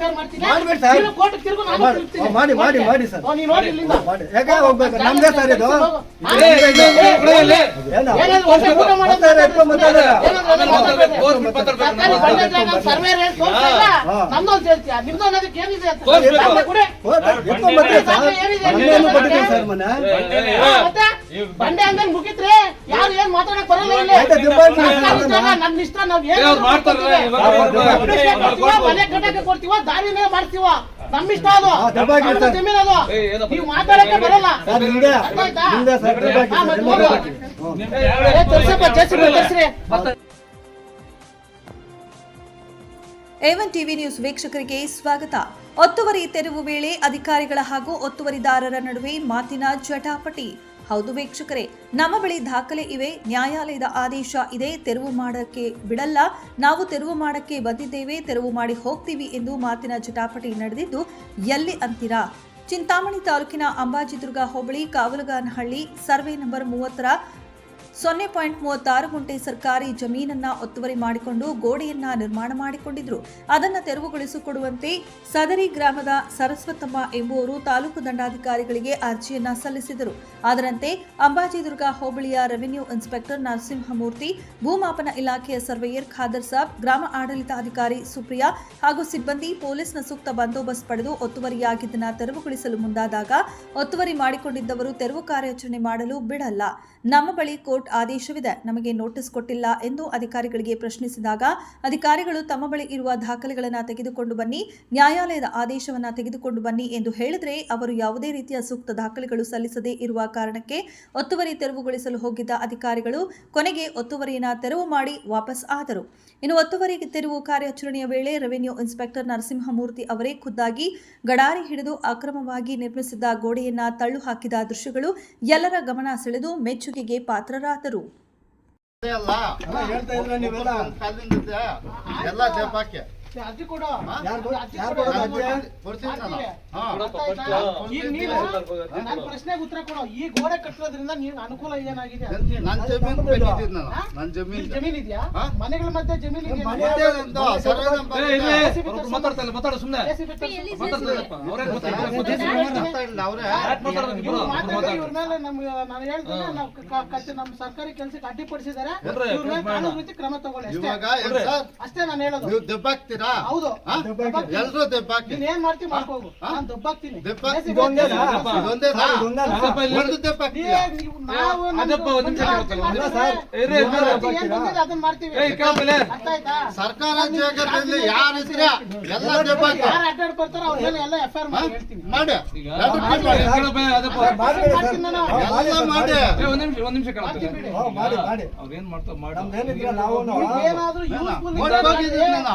ಮಾಡ್ಬೇಡಿ ಸರ್. ಮಾಡಿ, ಮಾಡಿ, ಮಾಡಿ, ಮಾಡಿ ಸರ್. ನೀನು ಹೋಗಿ ಇಲ್ಲಿಂದ ಮಾಡಿ. ಯಾಕೆ ಹೋಗ್ಬೇಕು ನಮ್ದೇ ಸರ್ ಇದು ಹಾ? ಏ, ಇದು ಬಿಡು ಇಲ್ಲಿ. ಏನು? ಏನಾದ್ರು ಹೊಸ ಊಟ ಮಾಡೋದು ಮಾತಾಡಿ, ಎತ್ಕೊಂಡ್ ಮಾತಾಡಿ. ಏನಾದ್ರು ಅದನ್ನ ಮಾತಾಡ್ಬೇಕು. ತೋರ್ಸ್ ಬಿಟ್ಟು ಮಾತಾಡ್ಬೇಕು. ಸರ್ಕಾರಿ ಬಂಡೆ ಇದ್ರೆ ಸರ್ವೇ ರೇಟ್ ತೋರಿಸ್ತಾ ಇಲ್ಲ. ಹಾ. ನಮ್ದು ಅಂತ ಹೇಳ್ತೀಯ ನಿಮ್ದು ಅನ್ನೋದಕ್ಕೆ ಏನಿದೆ ಅಂತ ತೋರ್ಸ್ಬೇಕು. ದಾಖಲೆ ಕೊಡಿ. ಹೋಗ್ತಾ- ಎತ್ಕೊಂಡ್ ಬರ್ತೀವಿ ಸರ್. ದಾಖಲೆ ಏನಿದೆ? ಕೊಟ್ಟಿದ್ದೀವಿ ಸರ್ ಮೊನ್ನೆ. ಮತ್ತೆ ಬಂಡೆ ಅಂದ್ರೆ ಮುಗಿತ್ರೆ ಯಾರು ಏನ್ ಮಾತಾಡಕ್ ಬರಲ್ಲ ಇಲ್ಲಿ. ಇಷ್ಟ ನಾವ್ ಏನ್ ಮನೆ ಕಟ್ಟಕ್ಕೆ ಕೊಡ್ತೀವ ದಾರಿನೇ ಮಾಡ್ತೀವ. ಇಷ್ಟ ಅದು. ಅದು? ನೀವು ಮಾತಾಡಕ್ಕೆ ಬರಲ್ಲ. ತೋರ್ಸಪ್ಪ, ಜೆಸಿಬಿ ತೋರ್ಸ್ರಿ. ಏವನ್ ಟಿವಿ ನ್ಯೂಸ್ ವೀಕ್ಷಕರಿಗೆ ಸ್ವಾಗತ. ಒತ್ತುವರಿ ತೆರವು ವೇಳೆ ಅಧಿಕಾರಿಗಳ ಹಾಗೂ ಒತ್ತುವರಿದಾರರ ನಡುವೆ ಮಾತಿನ ಜಟಾಪಟಿ. ಹೌದು ವೀಕ್ಷಕರೇ, ನಮ್ಮ ಬಳಿ ದಾಖಲೆ ಇವೆ. ನ್ಯಾಯಾಲಯದ ಆದೇಶ ಇದೆ. ತೆರವು ಮಾಡಕ್ಕೆ ಬಿಡಲ್ಲ. ನಾವು ತೆರವು ಮಾಡಕ್ಕೆ ಬಂದಿದ್ದೇವೆ. ತೆರವು ಮಾಡಿ ಹೋಗ್ತೀವಿ ಎಂದು ಮಾತಿನ ಜಟಾಪಟಿ ನಡೆದಿದ್ದು, ಎಲ್ಲಿ ಅಂತೀರಾ? ಚಿಂತಾಮಣಿ ತಾಲೂಕಿನ ಅಂಬಾಜಿದುರ್ಗ ಹೋಬಳಿ, ಕಾವಲಗಾನಹಳ್ಳಿ, ಸರ್ವೆ ನಂಬರ್ ಮೂವತ್ತರ ಸೊನ್ನೆ ಪಾಯಿಂಟ್ ಮೂವತ್ತಾರು ಗುಂಟೆ ಸರ್ಕಾರಿ ಜಮೀನನ್ನ ಒತ್ತುವರಿ ಮಾಡಿಕೊಂಡು ಗೋಡೆಯನ್ನ ನಿರ್ಮಾಣ ಮಾಡಿಕೊಂಡಿದ್ರು. ಅದನ್ನು ತೆರವುಗೊಳಿಸಿಕೊಡುವಂತೆ ಸದರಿ ಗ್ರಾಮದ ಸರಸ್ವತಮ್ಮ ಎಂಬುವರು ತಾಲೂಕು ದಂಡಾಧಿಕಾರಿಗಳಿಗೆ ಅರ್ಜಿಯನ್ನ ಸಲ್ಲಿಸಿದರು. ಅದರಂತೆ ಅಂಬಾಜಿದುರ್ಗ ಹೋಬಳಿಯ ರೆವಿನ್ಯೂ ಇನ್ಸ್ಪೆಕ್ಟರ್ ನರಸಿಂಹಮೂರ್ತಿ, ಭೂಮಾಪನ ಇಲಾಖೆಯ ಸರ್ವೇಯರ್ ಖಾದರ್ ಸಾಬ್, ಗ್ರಾಮ ಆಡಳಿತಾಧಿಕಾರಿ ಸುಪ್ರಿಯಾ ಹಾಗೂ ಸಿಬ್ಬಂದಿ ಪೊಲೀಸ್ನ ಸೂಕ್ತ ಬಂದೋಬಸ್ತ್ ಪಡೆದು ಒತ್ತುವರಿಯಾಗಿದ್ದನ್ನ ತೆರವುಗೊಳಿಸಲು ಮುಂದಾದಾಗ ಒತ್ತುವರಿ ಮಾಡಿಕೊಂಡಿದ್ದವರು ತೆರವು ಕಾರ್ಯಾಚರಣೆ ಮಾಡಲು ಬಿಡಲ್ಲ. ನಮ್ಮ ಬಳಿ ಕೋರ್ಟ್ ಆದೇಶವಿದೆ. ನಮಗೆ ನೋಟಿಸ್ ಕೊಟ್ಟಿಲ್ಲ ಎಂದು ಅಧಿಕಾರಿಗಳಿಗೆ ಪ್ರಶ್ನಿಸಿದಾಗ ಅಧಿಕಾರಿಗಳು ತಮ್ಮ ಬಳಿ ಇರುವ ದಾಖಲೆಗಳನ್ನು ತೆಗೆದುಕೊಂಡು ಬನ್ನಿ, ನ್ಯಾಯಾಲಯದ ಆದೇಶವನ್ನು ತೆಗೆದುಕೊಂಡು ಬನ್ನಿ ಎಂದು ಹೇಳಿದರೆ ಅವರು ಯಾವುದೇ ರೀತಿಯ ಸೂಕ್ತ ದಾಖಲೆಗಳು ಸಲ್ಲಿಸದೇ ಇರುವ ಕಾರಣಕ್ಕೆ ಒತ್ತುವರಿ ತೆರವುಗೊಳಿಸಲು ಹೋಗಿದ್ದ ಅಧಿಕಾರಿಗಳು ಕೊನೆಗೆ ಒತ್ತುವರಿಯನ್ನು ತೆರವು ಮಾಡಿ ವಾಪಸ್ ಆದರು. ಇನ್ನು ಒತ್ತುವರಿ ತೆರವು ಕಾರ್ಯಾಚರಣೆಯ ವೇಳೆ ರೆವಿನ್ಯೂ ಇನ್ಸ್ಪೆಕ್ಟರ್ ನರಸಿಂಹಮೂರ್ತಿ ಅವರೇ ಖುದ್ದಾಗಿ ಗಡಾರಿ ಹಿಡಿದು ಅಕ್ರಮವಾಗಿ ನಿರ್ಮಿಸಿದ್ದ ಗೋಡೆಯನ್ನ ತಳ್ಳು ಹಾಕಿದ ದೃಶ್ಯಗಳು ಎಲ್ಲರ ಗಮನ ಸೆಳೆದು ಮೆಚ್ಚುಗೆಗೆ ಪಾತ್ರರಾದರು ಇದೆ. ಎಲ್ಲ ಜಪಾಕೆ ಅರ್ಜಿ ಕೊಡು. ಈಗ ನನ್ನ ಪ್ರಶ್ನೆಗೆ ಉತ್ತರ ಕೊಡು. ಈ ಗೋಡೆ ಕಟ್ಟೋದ್ರಿಂದ ನೀನ್ ಅನುಕೂಲ ಏನಾಗಿದೆ ನನ್ ಜಮೀನ್ ನಾನು? ನನ್ ಇದೆಯಾ? ಮನೆಗಳ ಮಧ್ಯೆ ಮಾತಾಡು ಸುಮ್ಮನೆ? ಇವ್ರು ಮೇಲೆ ನಮ್ಗೆ ನಾನು ಹೇಳ್ತೀನಿ ನಾವು ನಮ್ಮ ಸರ್ಕಾರಿ ಕೆಲಸಕ್ಕೆ ಅಡ್ಡಿಪಡಿಸಿದ್ದಾರೆ. ಕೊಡ್ರಿ, ಇವ್ರ ಮೇಲೆ ಕಾನೂನು ರೀತಿ ಕ್ರಮ ತಗೊಳ್ಳಿ. ಅಷ್ಟೇ. ಇವಾಗ ಅಷ್ಟೇ ನಾನು ಹೇಳೋದು. ನೀವು ಹೌದು ನೀನ್ ಏನ್ ಮಾಡ್ತೀವಿ ಮಾಡ್ಕೋಗು ಹಾ? ನಾನು ದಬ್ಬಾಕ್ತೀನಿ ದೆಬ್ಬ- JCB ಇದೊಂದೇನಾ? ತರ್ಸು. ಇದೊಂದೇನಾ? ಇದೊಂದೇನಾ? ಸ್ವಲ್ಪ ಇಲ್ಲಿ ಒಂದು ನೀವೇ ದೆಬ್ಬಾಕ್ತೀರಾ ನೀವು ನಾವು ಅದಪ್ಪ, ಒಂದ್ ನಿಮಿಷ ಕೇಳ್ಬೇಕು. ಅಲ್ಲ ಸರ್, ಬಂದಿದೆ ಅದನ್ನ ಮಾಡ್ತೀವಿ ಏಯ್, ಕೇಳಪ್ಪ ಅರ್ಥ ಆಯ್ತಾ ಸರ್ಕಾರ ಜಾಗದಲ್ಲಿ ಯಾರಿದ್ರ ಎಲ್ಲ ಯಾರು ಅಡ್ಡಾಡ್ ಬರ್ತಾರೋ ಅವ್ರ ಮೇಲೆ ಎಲ್ಲ ಎಫ್ ಮಾಡಿ ಹೇಳ್ತೀನಿ ಮಾಡಿ ಮಾಡಿ, ಮಾಡಿ. ಕೇಳಪ್ಪ, ಅದಪ್ಪ. ಸರ್, ಮಾಡ್ಬೇಡಿ ಸರ್. ಮಾಡ್ತೀನಿ ನಾನು. ಹಾ, ಮಾಡಿ ಎಲ್ಲ ಸರ್, ಮಾಡಿ. ಮಾಡಿ. ಏ, ಒಂದ್ ನಿಮಿಷ ಒಂದ್ ನಿಮಿಷ ಕೇಳಪ್ಪ. ಮಾಡ್ತೀನಿ. ಹಾ, ಮಾಡಿ ಮಾಡಿ ಅವ್ರೇನ್ ಮಾಡ್ತಾವ್ ಮಾಡಿ ನಮ್ದೇನಿದ್ರೆ ನಾವು ಏನಾದ್ರೂ ಯೂಸ್ಫುಲ್ ಓಟ್ ಹೋಗಿದ್ದೀನಿ ನಾನು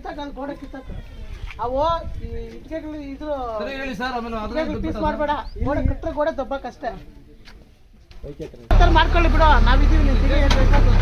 ಕಿತ್ತಾಕ ಅಲ್ಲಿ ಗೋಡೆ ಕಿತ್ತಾಕ. ಅವು ಈ ಇಟ್ಕೆಗಳು ಇದು ಸರಿ ಹೇಳಿ ಸರ್ ಆಮೇಲೆ ಅದ್ರ ಇಟ್ಕೆಗಳು ಪೀಸ್ ಮಾಡಬೇಡ. ಗೋಡೆ ಕಟ್ಟರೆ ಗೋಡೆ ದಬ್ಬಕ್ ಅಷ್ಟೇ ಮಾಡ್ಕೊಳ್ಳಿ ಬಿಡು ನಾವಿದ್ದೀವಿ ನೀವು ತಿರ್ಗಿ ಏನ್ ಬೇಕಾದ್ರು.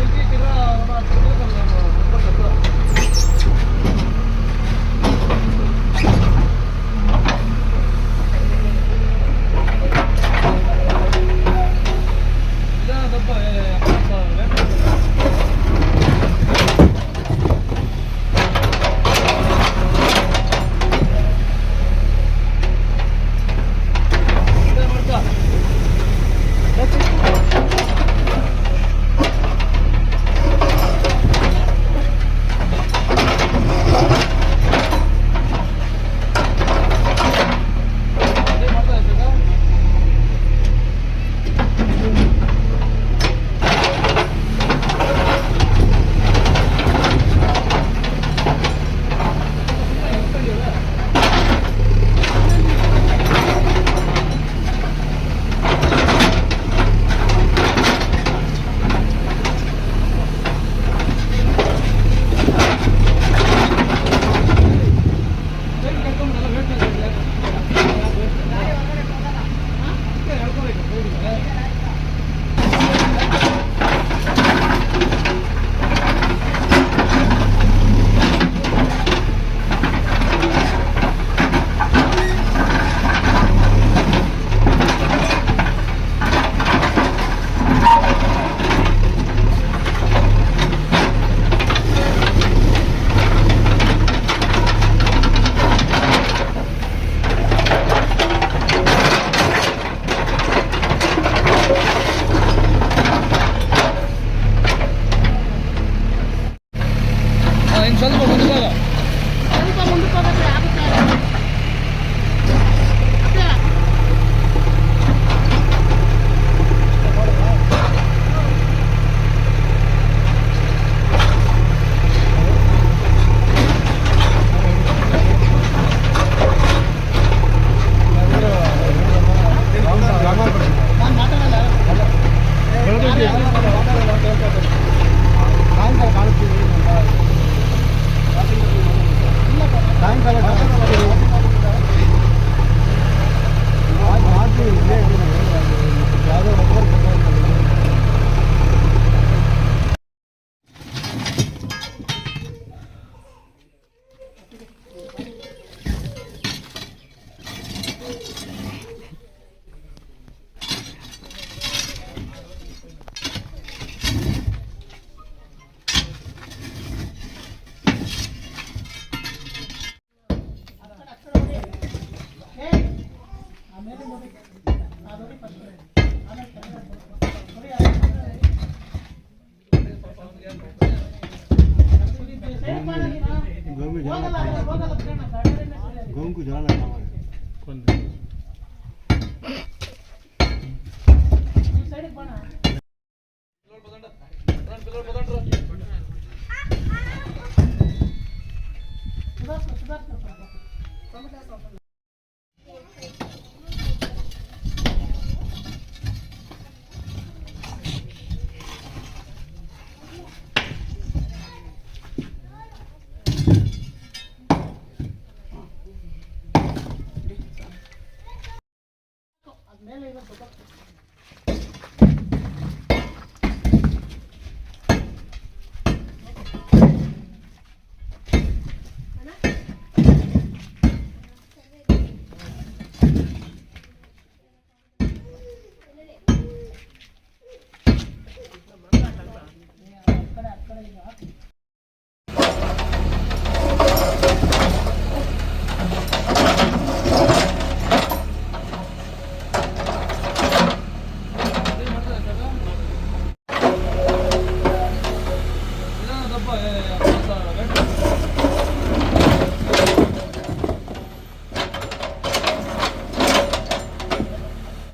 ಇನ್ನು ಸ್ವಲ್ಪ ಮುಂದೆ ಸ್ವಲ್ಪ ಮುಂದಕ್ಕೆ ಹೋಗೋದು ಆಗುತ್ತೆ. गाँव को जाना कौन canela y no tocó.